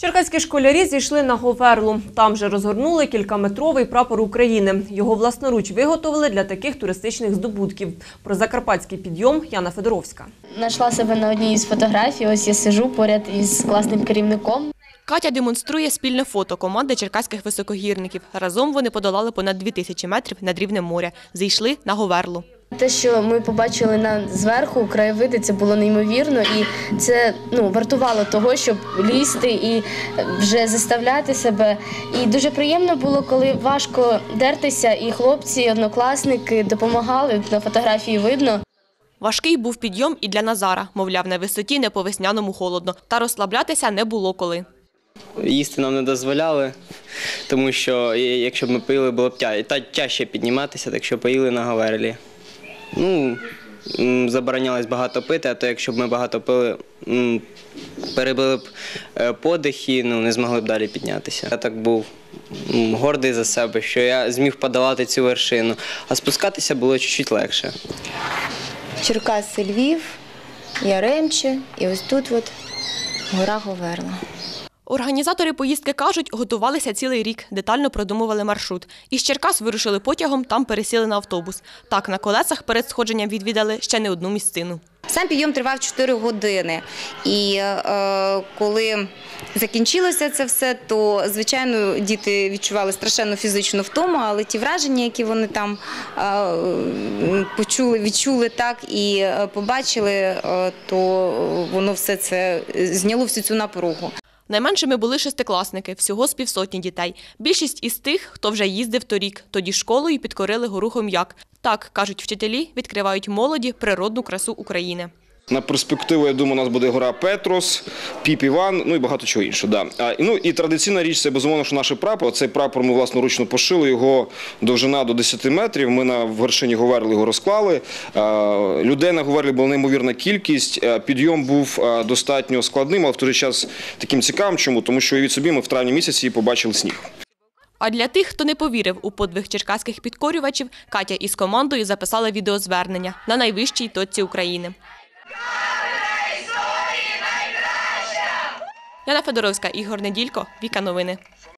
Черкаські школярі зійшли на Говерлу. Там же розгорнули кількаметровий прапор України. Його власноруч виготовили для таких туристичних здобутків. Про закарпатський підйом Яна Федоровська. Знайшла себе на одній із фотографій. Ось я сижу поряд із класним керівником. Катя демонструє спільне фото команди черкаських високогірників. Разом вони подолали понад 2000 метрів над рівнем моря. Зійшли на Говерлу. Те, що ми побачили на зверху краєвиди, це було неймовірно, і це ну вартувало того, щоб лізти і вже заставляти себе. І дуже приємно було, коли важко дертися, і хлопці, і однокласники допомагали. На фотографії видно. Важкий був підйом і для Назара. Мовляв, на висоті не по весняному холодно. Та розслаблятися не було коли. Їсти нам не дозволяли, тому що якщо б ми поїли, було б тя... та тяжче підніматися, так що поїли на Говерлі. Ну, заборонялось багато пити, а то якщо б ми багато пили, перебили б е, подих і ну, не змогли б далі піднятися. Я так був гордий за себе, що я зміг подолати цю вершину, а спускатися було чуть-чуть легше. Черкаси, Львів, Яремче і ось тут от гора Говерла. Організатори поїздки кажуть, готувалися цілий рік, детально продумували маршрут. Із Черкас вирушили потягом, там пересіли на автобус. Так, на колесах перед сходженням відвідали ще не одну місцину. Сам підйом тривав 4 години. І е, коли закінчилося це все, то звичайно діти відчували страшенну фізичну втому, але ті враження, які вони там е, почули, відчули так і е, побачили, е, то воно все це зняло всю цю напругу. Найменшими були шестикласники, всього з півсотні дітей. Більшість із тих, хто вже їздив торік, тоді школою підкорили гору Хом'як. Так, кажуть вчителі, відкривають молоді природну красу України. На перспективу, я думаю, у нас буде гора Петрос, Піп Іван, ну і багато чого іншого. Да. А, ну і традиційна річ це безумовно, що наш прапор. Цей прапор ми власноручно пошили. Його довжина до 10 метрів. Ми на вершині Говерли його розклали. А, людей на Говерлі була неймовірна кількість. А, підйом був а, достатньо складним, але в той же час таким цікавим. Чому? Тому що від собі ми в травні місяці побачили сніг. А для тих, хто не повірив у подвиг черкаських підкорювачів, Катя із командою записала відеозвернення на найвищій точці України. Яна Федоровська, Ігор Неділько, Віка Новини.